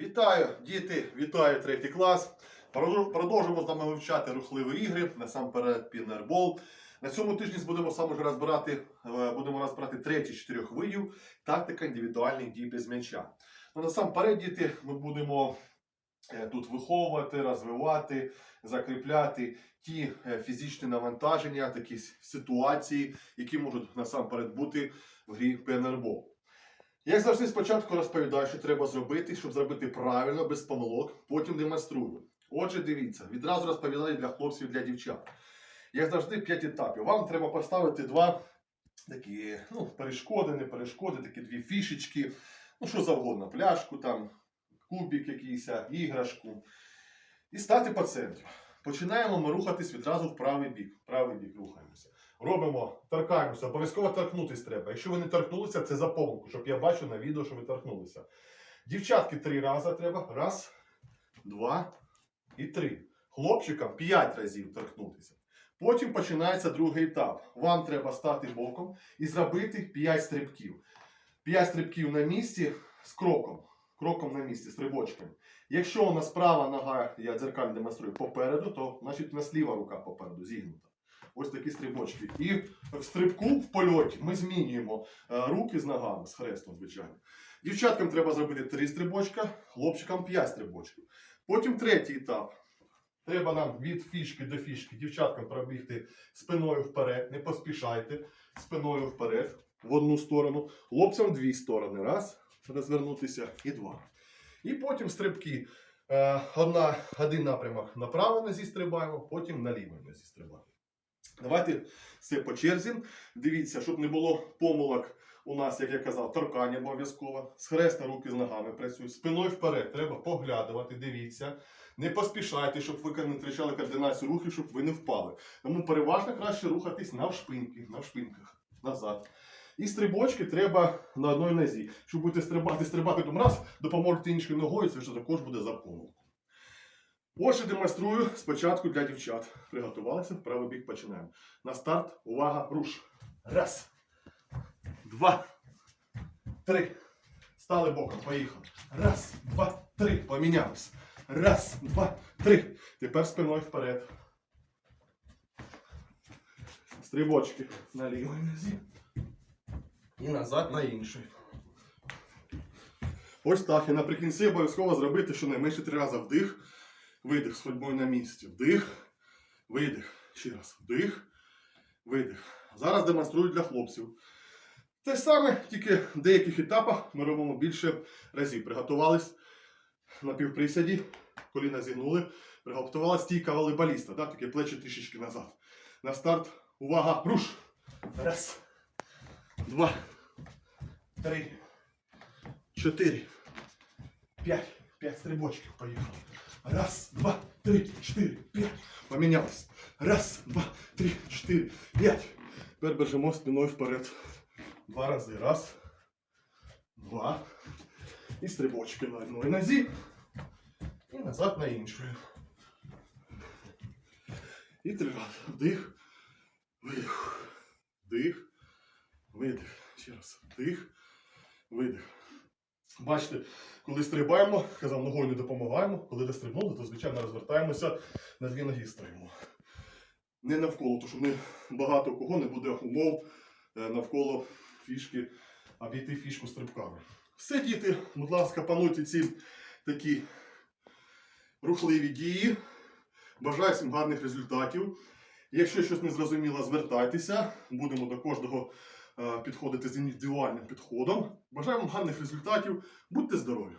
Вітаю, діти! Вітаю третій клас. Продовж- Продовжимо з вами вивчати рухливі ігри, насамперед пінербол. На цьому тижні будемо саме ж розбирати, е, будемо розбирати третій чотирьох видів тактика індивідуальних дій без м'яча. Ну, насамперед, діти, ми будемо е, тут виховувати, розвивати, закріпляти ті е, фізичні навантаження, такі ситуації, які можуть насамперед бути в грі пенербол. Як завжди, спочатку розповідаю, що треба зробити, щоб зробити правильно, без помилок, потім демонструю. Отже, дивіться, відразу розповідаю для хлопців для дівчат. Як завжди, 5 етапів. Вам треба поставити два такі ну, перешкоди, не перешкоди, такі дві фішечки, ну що завгодно, пляшку, там, кубик якийсь, іграшку. І стати по центрі. Починаємо ми рухатись відразу в правий бік. Правий бік рухаємося. Робимо, торкаємося, обов'язково торкнутись треба. Якщо ви не торкнулися, це за помилку, щоб я бачив на відео, що ви торкнулися. Дівчатки три рази треба. Раз, два і три. Хлопчикам п'ять разів торкнутися. Потім починається другий етап. Вам треба стати боком і зробити 5 стрибків. 5 стрибків на місці з кроком. Кроком на місці, стрибочками. Якщо у нас права нога, я дзеркально демонструю, попереду, то значить у нас ліва рука попереду зігнута. Ось такі стрибочки. І в стрибку в польоті ми змінюємо е, руки з ногами, з хрестом, звичайно. Дівчаткам треба зробити 3 стрибочка, хлопчикам 5 стрибочків. Потім третій етап. Треба нам від фішки до фішки дівчаткам пробігти спиною вперед, не поспішайте, спиною вперед в одну сторону, хлопцям дві сторони. Раз, розвернутися і два. І потім стрибки. Е, Одна, один напрямок на правій нозі стрибаємо, потім на лівій нозі стрибаємо. Давайте все по черзі. Дивіться, щоб не було помилок у нас, як я казав, торкання обов'язково. Схресна руки з ногами працюють. Спиною вперед треба поглядувати, дивіться. Не поспішайте, щоб ви не втрачали координацію рухів, щоб ви не впали. Тому переважно краще рухатись навшпиньки, навшпиньках, назад. І стрибочки треба на одній нозі. Щоб будете стрибати, стрибати там раз, допоможете іншою ногою, це вже також буде за помилку. Отже, демонструю спочатку для дівчат. Приготувалися, правий бік починаємо. На старт, увага, руш. Раз. Два. Три. Стали боком, поїхали. Раз, два, три. Помінялися. Раз, два, три. Тепер спиною вперед. Стрибочки на лівій нозі. І назад на інший. Ось так. І наприкінці обов'язково зробити щонайменше три рази вдих. Видих з ходьбою на місці. Вдих. Видих. Ще раз. Вдих. Видих. Зараз демонструю для хлопців. Те саме, тільки в деяких етапах ми робимо більше разів. Приготувались на півприсяді, коліна зігнули. Приготувала стійка волейболіста, да? таке плечі трішечки назад. На старт. Увага! Руш! Раз. Два. Три. Чотири. П'ять. П'ять стрибочків. Поїхали. Раз, два, три, чотири, п'ять. Помінялись. Раз, два, три, чотири, п'ять. Тепер бежимо спиною вперед. Два рази. Раз. Два. І стрибочки на одній нозі. І назад на іншу. І три рази. Вдих. Видих. Вдих. Видих. Ще раз. Вдих. Видих. Бачите, коли стрибаємо, казав, ногою не допомагаємо. Коли не стрибнули, то звичайно розвертаємося на дві ноги стоїмо. Не навколо, тому що ми багато кого не буде умов е, навколо фішки, обійти фішку стрибками. Все, діти, будь ласка, пануйте ці такі рухливі дії. Бажаю всім гарних результатів. Якщо щось не зрозуміло, звертайтеся. Будемо до кожного підходити з індивідуальним підходом. Бажаю вам гарних результатів. Будьте здорові!